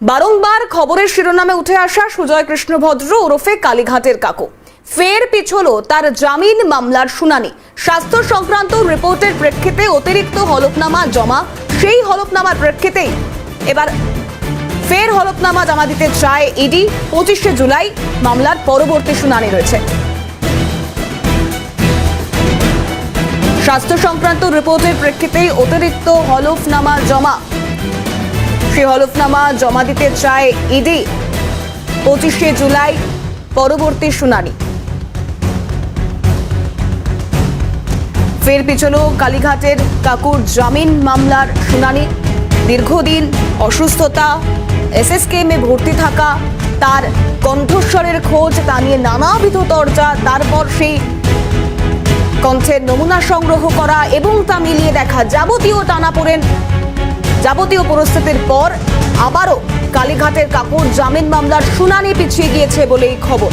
বারংবার খবরের শিরোনামে উঠে আসা সুজয় কৃষ্ণ ভদ্র ওরফে কালীঘাটের কাকু। ফের পিছলো তার জামিন মামলার শুনানি। স্বাস্থ্য সংক্রান্ত রিপোর্টের প্রেক্ষিতে অতিরিক্ত হলফনামা জমা, সেই হলফনামার প্রেক্ষিতেই এবার ফের হলফনামা জমা দিতে চায় ইডি। পঁচিশে জুলাই মামলার পরবর্তী শুনানি রয়েছে। স্বাস্থ্য সংক্রান্ত রিপোর্টের প্রেক্ষিতেই অতিরিক্ত হলফনামা জমা। সেই হলফনামা জমা দিতে চায় ইডি। পঁচিশে জুলাই, পরবর্তী শুনানি। ফের পিছলো কালীঘাটের কাকুর জামিন মামলার শুনানি। দীর্ঘদিন অসুস্থতা, এসএসকেএমে ভর্তি থাকা, তার কণ্ঠস্বরের খোঁজ তা নিয়ে নানাবিধ চর্চা তারপর সেই কণ্ঠের নমুনা সংগ্রহ করা এবং তা মিলিয়ে দেখা যাবতীয় টানাপোড়েন যাবতীয় পরিস্থিতির পর আবারও কালীঘাটের কাকুর জামিন মামলার শুনানি পিছিয়ে গিয়েছে বলেই খবর।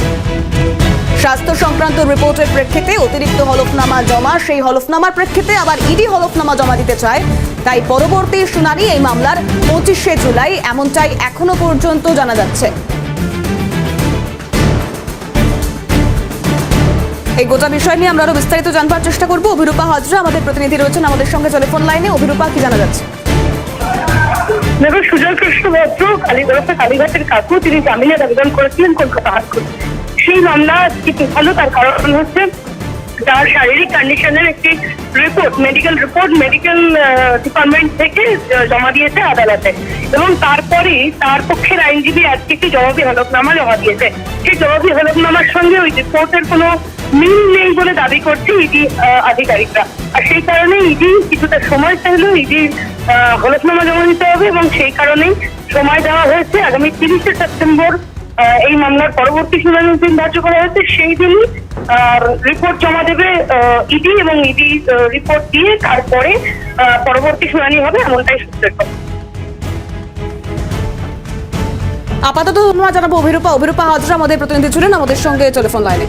স্বাস্থ্য সংক্রান্ত রিপোর্টের প্রেক্ষিতে অতিরিক্ত হলফনামা জমা, সেই হলফনামার প্রেক্ষিতে আবার ইডি হলফনামা জমা দিতে চায়। তাই পরবর্তী শুনানি এই মামলার পঁচিশে জুলাই, এমনটাই এখনও পর্যন্ত জানা যাচ্ছে। এই গোটা বিষয় নিয়ে আমরা আরও বিস্তারিত জানবার চেষ্টা করব। অভিরূপা হাজরা আমাদের প্রতিনিধি রয়েছেন আমাদের সঙ্গে টেলিফোন লাইনে। অভিরূপা, কি জানা যাচ্ছে? দেখো সুজয় কৃষ্ণ ভদ্র কালীগড়ে কালীঘাটের কাকু, তিনি জামিনের আবেদন করেছিলেন কলকাতা হাইকোর্ট সেই মামলা কিন্তু ভালো তার কারণ হচ্ছে তার শারীরিক কন্ডিশনের একটি report medical report medical department থেকে জমা দিয়েছে আদালতে। এবং তারপরেই তার পক্ষের আইনজীবী আজকে একটি জবাবি হলফনামা জমা দিয়েছে। সেই জবাবি হলফনামার সঙ্গে ওই রিপোর্টের কোনো মিল নেই বলে দাবি করছে ইডি আধিকারিকরা। আর সেই কারণে ইডি কিছুটা সময় চাইলেও ইডি হলফনামা জমা দিতে হবে এবং সেই কারণেই সময় দেওয়া হয়েছে। আগামী তিরিশে সেপ্টেম্বর এই মামলার পরবর্তী শুনানির দিন ধার্য করা হয়েছে। সেই দিনই রিপোর্ট জমা দেবে ইডি এবং ইডি রিপোর্ট দিয়ে তারপরে পরবর্তী শুনানি হবে এমনটাই সূত্রের কথা আপাতত ধন্যবাদ জানাব অভিরূপা। অভিরূপা হাজরা আমাদের প্রতিনিধি ছিলেন আমাদের সঙ্গে টেলিফোন লাইনে।